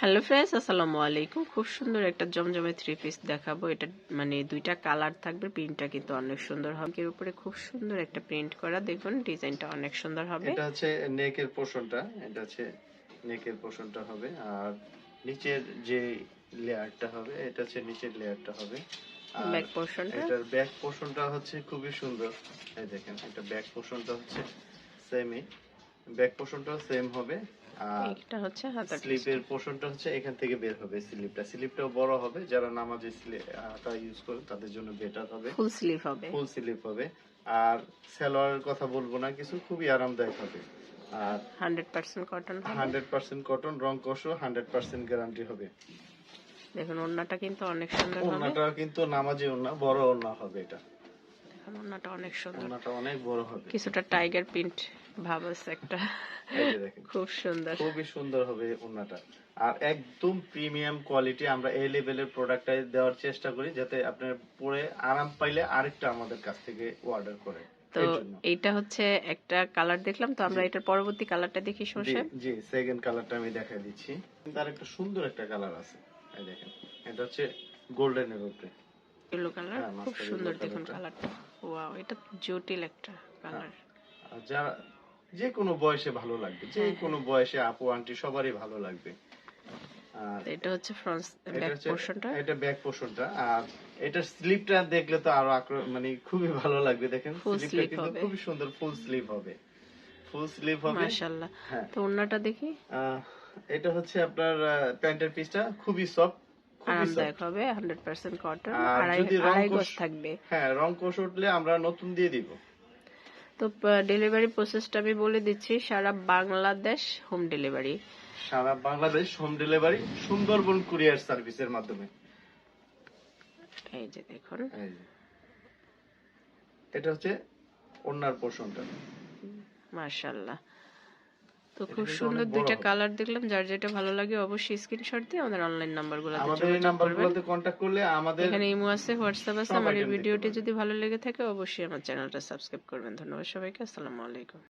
Hello friends আসসালামু আলাইকুম। খুব সুন্দর একটা জমজমে থ্রি পিস দেখাবো। এটা মানে দুইটা কালার থাকবে। প্রিন্টটা কিন্তু অনেক সুন্দর হবে। এর উপরে খুব সুন্দর একটা প্রিন্ট করা। দেখুন ডিজাইনটা অনেক সুন্দর হবে। এটা হচ্ছে নেকের পোর্শনটা এটা হচ্ছে নেকের পোর্শনটা হবে। আর নিচের যে লেয়ারটা হবে এটা হচ্ছে নিচের লেয়ারটা হবে। ব্যাক পোর্শনটা এটার ব্যাক পোর্শনটা হচ্ছে খুবই সুন্দর। এই দেখেন এটা ব্যাক পোর্শনটা হচ্ছে সেমই ব্যাক পোর্শনটাও সেম হবে আর এটা হচ্ছে হাতার স্লিপের পোর্শনটা হচ্ছে এখান থেকে বের হবে স্লিপটা স্লিপটাও বড় হবে যারা নামাজে স্লিপটা ইউজ করে তাদের জন্য বেটার হবে। ফুল স্লিভ হবে। ফুল স্লিপ হবে। আর সালোয়ারের কথা বলব না কিছু খুবই আরামদায়ক হবে। আর হান্ড্রেড পার্সেন্ট কটন হবে। হান্ড্রেড পার্সেন্ট কটন রং কষো হান্ড্রেড পার্সেন্ট গ্যারান্টি হবে। দেখুন ওড়নাটা কিন্তু অনেক সুন্দর হবে। ওনাটা কিন্তু নামাজি ওনা বড় ওনা হবে এটা। দেখুন অনেক সুন্দর। ওনাটা অনেক বড় হবে। কিছুটা টাইগার প্রিন্ট ভাব আছে একটা। খুব সুন্দর। খুবই সুন্দর হবে ওনাটা আর একদম প্রিমিয়াম কোয়ালিটি আমরা এই লেভেলের প্রোডাক্টটাই দেওয়ার চেষ্টা করি যাতে আপনার পরে আরাম পাইলে আরেকটা আমাদের কাছ থেকে অর্ডার করে। তো এইটা হচ্ছে একটা কালার দেখলাম তো আমরা এটার পরবর্তী কালারটা দেখি সরষে। জি সেকেন্ড কালারটা আমি দেখাই দিচ্ছি। তার একটা সুন্দর একটা কালার আছে। এই দেখেন এটা হচ্ছে গোল্ডেনের উপরে ইয়েলো কালার খুব সুন্দর দেখুন। কালারটা ওয়াও এটা জটিল একটা কালার আর যারা যে কোনো বয়সে ভালো লাগবে যে হ্যাঁ, কোনো বয়সে আপু আন্টি সবারই ভালো লাগবে। আর এটা হচ্ছে ফ্রন্ট ব্যাক পোর্শনটা এটা ব্যাক পোর্শনটা আর এটা স্লিপটা দেখলে তো আরও মানে খুবই ভালো লাগবে দেখেন। স্লিপটা কিন্তু। খুবই সুন্দর ফুল স্লিপ হবে। ফুল স্লিপ হবে। মাশাআল্লাহ। হ্যাঁ। তো ওন্নাটা দেখি। এটা হচ্ছে আপনার প্যান্টের পিসটা খুবই সফট আরামদায়ক হবে হান্ড্রেড পার্সেন্ট কটন আড়াই আড়াই গজ থাকবে। হ্যাঁ রং কোষ উঠলে আমরা নতুন দিয়ে দিব। তো ডেলিভারি প্রসেসটা আমি বলে দিচ্ছি সারা বাংলাদেশ হোম ডেলিভারি সারা Bangladesh home delivery Sundarban courier সার্ভিসের মাধ্যমে। এই যে দেখুন। এটা হচ্ছে ওনার পোর্শনটা মাশাআল্লাহ। তো খুব সুন্দর দুইটা। কালার দেখলাম যার যেটা ভালো লাগে অবশ্যই স্ক্রিনশট দিয়ে আমাদের অনলাইন নাম্বারগুলোতে আমাদের এই নাম্বারগুলোতে কন্ট্যাক্ট করলে আমাদের এখানে ইমো আছে হোয়াটসঅ্যাপ আছে আমাদের ভিডিওটি যদি ভালো লেগে থাকে অবশ্যই আমার চ্যানেলটা সাবস্ক্রাইব করবেন। ধন্যবাদ সবাইকে আসসালামু আলাইকুম।